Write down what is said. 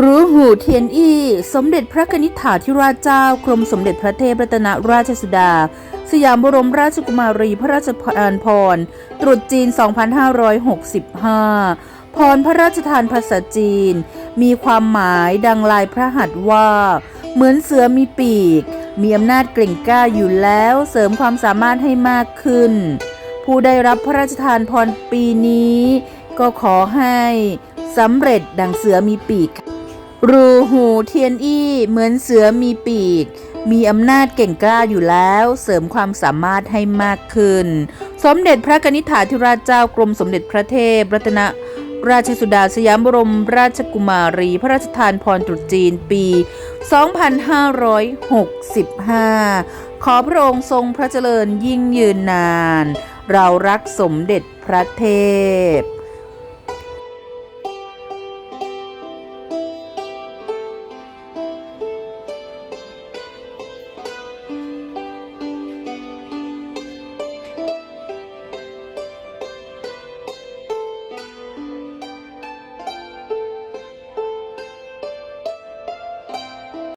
รู้หูเทียนอี้สมเด็จพระนิธิถาธิราชเจ้ากรมสมเด็จพระเทพรัตนราชสุดา สยามบรมราชกุมารีพระราชทานพร ตรุษจีน 2565 พรพระราชทานภาษาจีน มีความหมายดังลายพระหัตถ์ว่า เหมือนเสือมีปีก มีอำนาจเกร่งกล้าอยู่แล้วเสริมความสามารถให้มากขึ้น ผู้ได้รับพระราชทานพรปีนี้ ก็ขอให้สำเร็จดังเสือมีปีก รูหูเทียนอี้เหมือนเสือมีปีก มีอำนาจเก่งกล้าอยู่แล้วเสริมความสามารถให้มากขึ้น สมเด็จพระนิษฐาธิราชเจ้ากรมสมเด็จพระเทพรัตนราชสุดาสยามบรมราชกุมารี พระราชทานพรตรุษจีนปี 2565 ขอพระองค์ทรงพระเจริญยิ่งยืนนาน เรารักสมเด็จพระเทพ